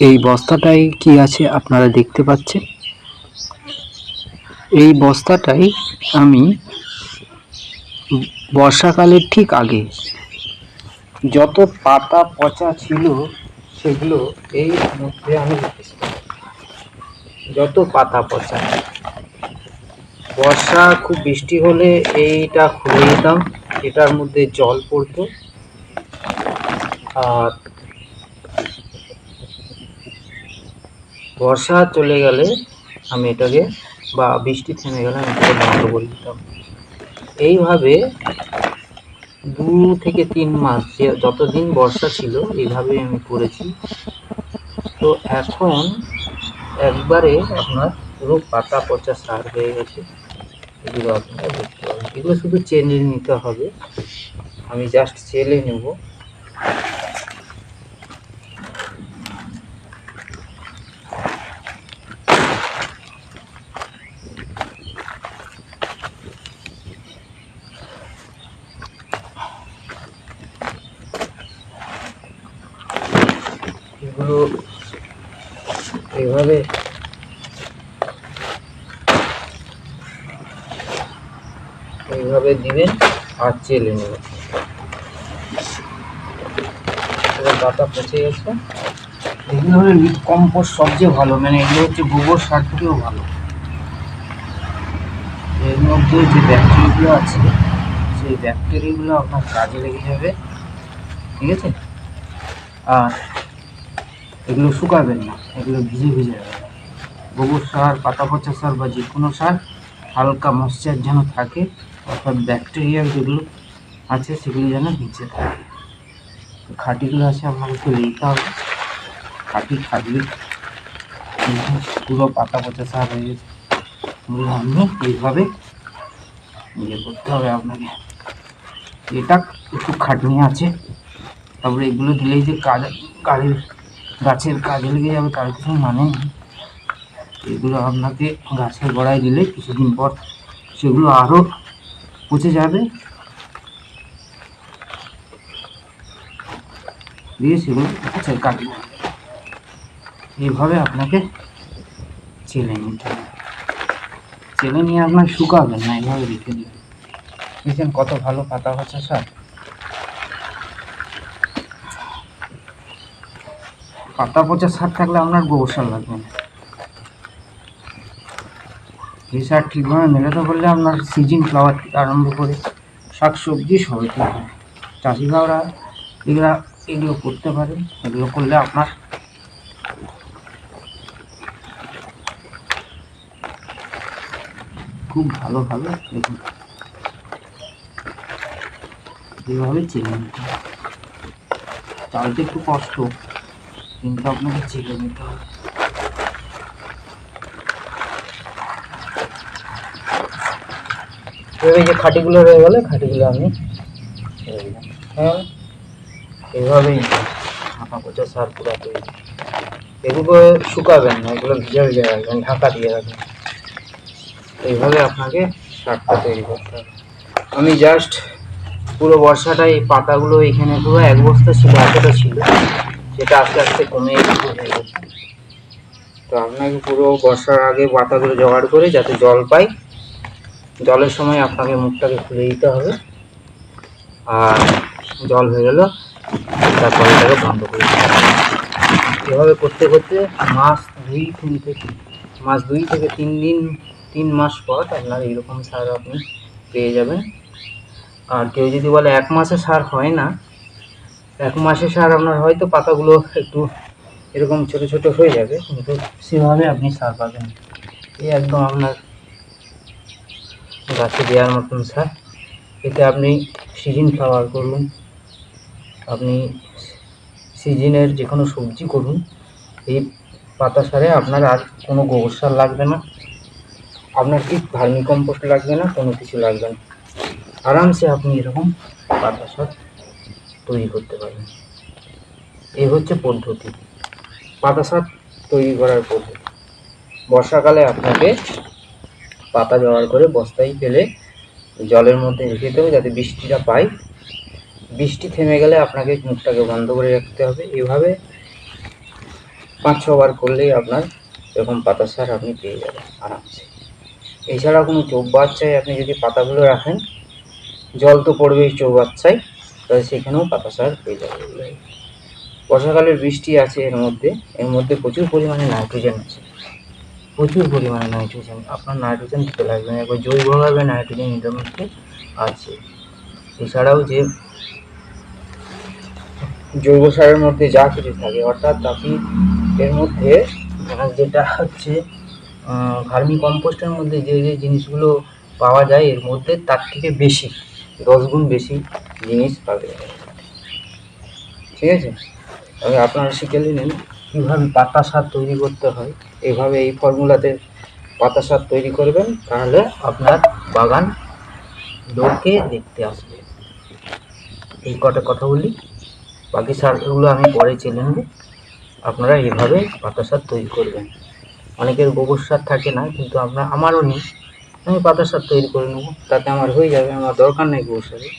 এই বস্তাটাই কি আছে আপনারা দেখতে পাচ্ছেন? এই বস্তাটাই আমি বর্ষাকালের ঠিক আগে যত পাতা পচা ছিল সেগুলো এই মধ্যে আমি যত পাতা পচা। বর্ষা খুব বৃষ্টি হলে এইটা খুলে দিতাম, এটার মধ্যে জল পড়তো। আর বর্ষা চলে গেলে আমি এটাকে বা বৃষ্টি থেমে গেলে আমি এটাকে বন্ধ করে দিতাম। এইভাবে দু থেকে তিন মাস যে যতদিন বর্ষা ছিল, এইভাবে আমি করেছি। তো এখন একবারে আপনার পুরো পাতা পচা সার হয়ে গেছে। এগুলো আপনারা দেখতে পাবেন। এগুলো শুধু চেলে নিতে হবে। আমি জাস্ট চেলে নেব। এগুলো এইভাবে এইভাবে দিবেন আর চেলে নেবেন। পাতা পচে গেছে। এগুলো হলো লিক কম্পোস্ট সবচেয়ে ভালো মানে এগুলো হচ্ছে গোবর সার থেকেও ভালো। এর মধ্যে যে ব্যাকটেরিয়াগুলো আছে, সেই ব্যাকটেরিয়াগুলো আপনার কাজে লেগে যাবে। ঠিক আছে? আর এগুলো শুকাবেন না, এগুলো ভিজে ভিজে রাখবেন গোবর সার পাতা পচা সার বা যে কোনো সার, হালকা মশ্চার যেন থাকে, অর্থাৎ ব্যাকটেরিয়া যেগুলো আছে, সেগুলো যেন নিচে থাকে। খাঁটিগুলো আছে, আপনাকে একটু নিতে হবে। খাঁটি খাটলে পুরো পাতা পচা সার হয়ে গেছে। আপনি এইভাবে ইয়ে করতে হবে আপনাকে। এটা একটু খাটনি আছে। তারপরে এগুলো দিলেই যে কাজ কাজের গাছের কাজে লেগে যাবে তার কিছু মানে এগুলো আপনাকে গাছের গোড়ায় দিলে কিছুদিন পর সেগুলো আরও পচে যাবে। দিয়ে সেগুলো গাছের কাটবে এইভাবে আপনাকে চেলে নিতে হবে। চেলে নিয়ে আপনার শুকাবেন না, এইভাবে রেখে দেবেন। দেখছেন কত ভালো পাতা হচ্ছে স্যার পাতা পচা সার থাকলে আপনার গোবর সার লাগবে। না এই সার ঠিকভাবে মেলাতে পারলে আপনার সিজন ফ্লাওয়ার থেকে আরম্ভ করে শাক সবজি সবই ঠিক হয়। চাষিরাওরা এগুলা, এগুলো করতে পারে, এগুলো করলে আপনার খুব ভালোভাবে দেখুন। এইভাবে চেলে নিতে হবে। চালটা একটু কষ্ট। কিন্তু আপনাকে চেলে নিতে হবে এই যে খাটিগুলো রয়ে গেলে, খাটিগুলো আপনি হ্যাঁ এইভাবেই আঁকা পচা সার পুরো তৈরি। এগুলো শুকাবেন না, এগুলো ভিজে ভিজে রাখবেন, ঢাকা দিয়ে রাখবেন। এইভাবে আপনাকে সারটা তৈরি করতে হবে। আমি জাস্ট পুরো বর্ষাটা পাতাগুলো এখানে পুরো এক বস্তা ছিল, এতটা ছিল। সেটা আস্তে আস্তে কমে তো আপনাকে পুরো বর্ষার আগে পাতাগুলো জোগাড় করে যাতে জল পাই, জলের সময় আপনাকে মুখটাকে খুলে দিতে হবে। আর জল হয়ে গেল, তারপরে এটাকে বন্ধ করে দিতে হবে। এভাবে করতে করতে মাস দুই তিন থেকে, মাস দুই থেকে তিন দিন, তিন মাস পর আপনার এরকম সার আপনি পেয়ে যাবেন। আর কেউ যদি বলে এক মাসে সার হয় না এক মাসে সার আপনার হয়তো পাতাগুলো একটু এরকম ছোট ছোট হয়ে যাবে, কিন্তু সেভাবে আপনি সার পাবেন। এই একদম আপনার গাছে দেওয়ার মতন সার। এতে আপনি সিজন ফ্লাওয়ার করুন, আপনি সিজনের যে কোনো সবজি করুন, এই পাতা সারে আপনার আর কোনো গোবর সার লাগবে না। আপনার কি ভার্মি কম্পোস্ট লাগবে না, কোনো কিছু লাগবে না। আরামসে আপনি এরকম পাতা সার তৈরি করতে পারবেন এই হচ্ছে পদ্ধতি। পাতা সার তৈরি করার পদ্ধতি। বর্ষাকালে আপনাকে পাতা জোগাড় করে বস্তায় ফেলে জলের মধ্যে রেখে দিতে হবে যাতে বৃষ্টিটা পায়। বৃষ্টি থেমে গেলে আপনাকে মুখটাকে বন্ধ করে রাখতে হবে। এভাবে পাঁচ ছবার করলেই আপনার এরকম পাতা সার আপনি পেয়ে যাবেন আরামসে। এছাড়া কোনো চৌবাচ্চায় আপনি যদি পাতাগুলো রাখেন, জল তো পড়বেই চৌবাচ্চায়। তাহলে সেখানেও পাতা সার পেয়ে যাবে। বর্ষাকালের বৃষ্টি আছে এর মধ্যে এর মধ্যে প্রচুর পরিমাণে নাইট্রোজেন আছে। প্রচুর পরিমাণে নাইট্রোজেন, আপনার নাইট্রোজেন দিতে লাগবে না। একবার জৈবভাবে নাইট্রোজেন এটার মধ্যে আছে। এছাড়াও যে জৈব সারের মধ্যে যা কিছু থাকে, অর্থাৎ আপনি এর মধ্যে যেটা হচ্ছে ভার্মি কম্পোস্টের মধ্যে যে যে জিনিসগুলো পাওয়া যায়, এর মধ্যে তার থেকে বেশি। দশ গুণ বেশি জিনিস পাবে। ঠিক আছে? তবে আপনারা শিখে নিলেন কীভাবে পাতা সার তৈরি করতে হয় এইভাবে এই ফর্মুলাতে পাতা সার তৈরি করবেন, তাহলে আপনার বাগান লোকে দেখতে আসবে। এই কটা কথা বলি। বাকি সারগুলো আমি পরে চেলে নেব। আপনারা এইভাবে পাতা সার তৈরি করবেন। অনেকের গোবর সার থাকে না, কিন্তু আপনার আমারও নেই। আমি পাতা সার তৈরি করে নেব। তাতে আমার হয়ে যাবে, আমার দরকার নেই গোবর সারের